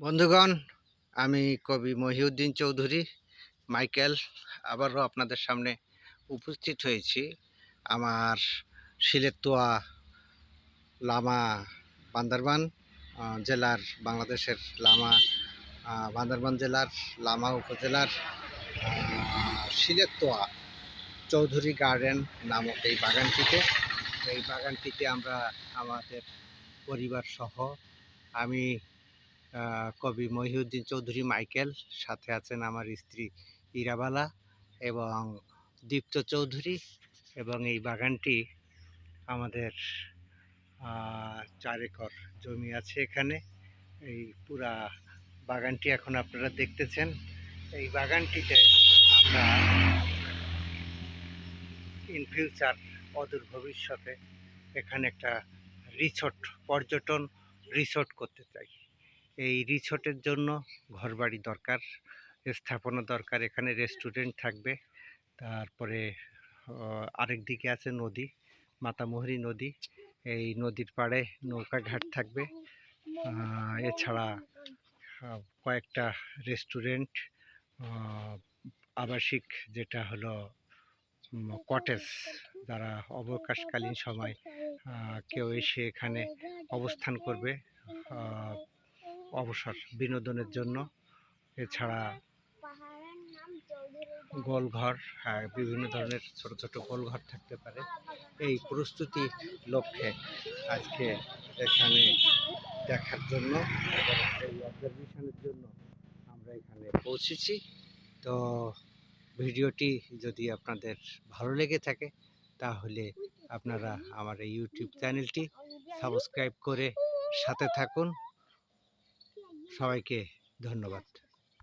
বন্ধুগণ আমি কবি মহিউদ্দিন চৌধুরী মাইকেল আবারও আপনাদের সামনে উপস্থিত হয়েছি আমার সিলেতুয়া লামা বান্দরবান জেলার বাংলাদেশের লামা বান্দরবান জেলার লামা উপজেলার আহ, সিলেতুয়া চৌধুরী গার্ডেন নামক এই বাগানটিতে। এই বাগানটিতে আমরা আমাদের পরিবার সহ আমি কবি মহিউদ্দিন চৌধুরী মাইকেল, সাথে আছেন আমার স্ত্রী ইরাবালা এবং দীপ্ত চৌধুরী এবং এই বাগানটি আমাদের চার একর জমি আছে এখানে। এই পুরা বাগানটি এখন আপনারা দেখতেছেন। এই বাগানটিতে আমরা ইন ফিউচার অদূর ভবিষ্যতে এখানে একটা রিসোর্ট, পর্যটন রিসোর্ট করতে চাই। এই রিসোর্টের জন্য ঘরবাড়ি দরকার, স্থাপনা দরকার, এখানে রেস্টুরেন্ট থাকবে। তারপরে আরেক দিকে আছে নদী, মাতামুহুরী নদী। এই নদীর পাড়ে নৌকা ঘাট থাকবে। এছাড়া কয়েকটা রেস্টুরেন্ট আবাসিক যেটা হলো কটেজ যারা অবকাশকালীন সময় কেউ এসে এখানে অবস্থান করবে। অবসর বিনোদনের জন্য। এছাড়া গোলঘর হ্যাঁ, বিভিন্ন ধরনের ছোট ছোট গোলঘর থাকতে পারে। এই প্রস্তুতি লক্ষ্যে আজকে এখানে দেখার জন্য এই অবজারভেশনের জন্য আমরা এখানে পৌঁছেছি। তো ভিডিওটি যদি আপনাদের ভালো লেগে থাকে তাহলে আপনারা আমার এই ইউটিউব চ্যানেলটি সাবস্ক্রাইব করে সাথে থাকুন। সবাইকে ধন্যবাদ।